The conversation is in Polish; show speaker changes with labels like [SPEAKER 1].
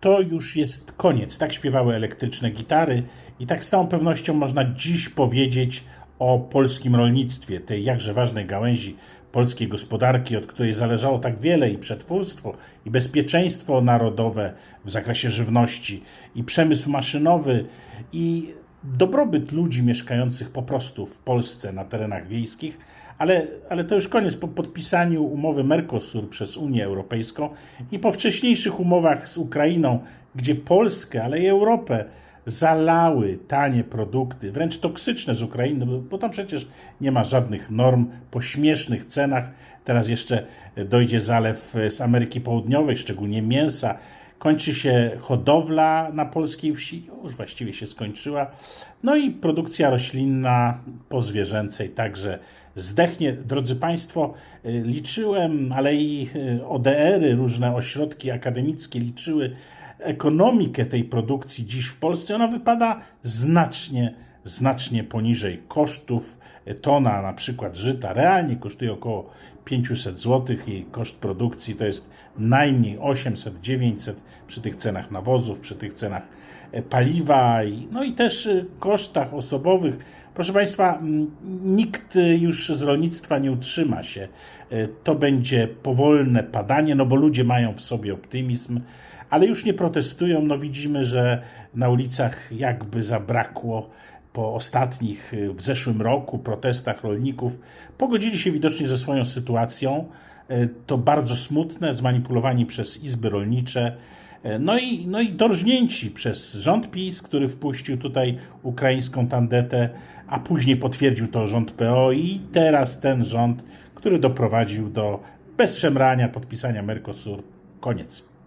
[SPEAKER 1] to już jest koniec. Tak śpiewały elektryczne gitary i tak z całą pewnością można dziś powiedzieć o polskim rolnictwie, tej jakże ważnej gałęzi polskiej gospodarki, od której zależało tak wiele i przetwórstwo, i bezpieczeństwo narodowe w zakresie żywności, i przemysł maszynowy, i dobrobyt ludzi mieszkających po prostu w Polsce na terenach wiejskich, ale, ale to już koniec. Po podpisaniu umowy Mercosur przez Unię Europejską i po wcześniejszych umowach z Ukrainą, gdzie Polskę, ale i Europę zalały tanie produkty, wręcz toksyczne z Ukrainy, bo- tam przecież nie ma żadnych norm po śmiesznych cenach. Teraz jeszcze dojdzie zalew z Ameryki Południowej, szczególnie mięsa. Kończy się hodowla na polskiej wsi, już właściwie się skończyła. No i produkcja roślinna po zwierzęcej także zdechnie. Drodzy Państwo, y, liczyłem, ale i y, ODR-y, różne ośrodki akademickie liczyły ekonomikę tej produkcji dziś w Polsce. Ona wypada znacznie, znacznie poniżej kosztów. Tona na przykład żyta realnie kosztuje około 500 zł. Jej koszt produkcji to jest najmniej 800-900 przy tych cenach nawozów, przy tych cenach e, paliwa, no i też e, kosztach osobowych. Proszę Państwa, nikt e, już z rolnictwa nie utrzyma się. E, To będzie powolne padanie, no bo ludzie mają w sobie optymizm, ale już nie protestują. No widzimy, że na ulicach jakby zabrakło po ostatnich y, w zeszłym roku protestach rolników. Pogodzili się widocznie ze swoją sytuacją. Y, To bardzo smutne, zmanipulowani przez izby rolnicze. Y, No i, no i dorżnięci przez rząd PiS, który wpuścił tutaj ukraińską tandetę, a później potwierdził to rząd PO i teraz ten rząd, który doprowadził do bez szemrania podpisania Mercosur. Koniec.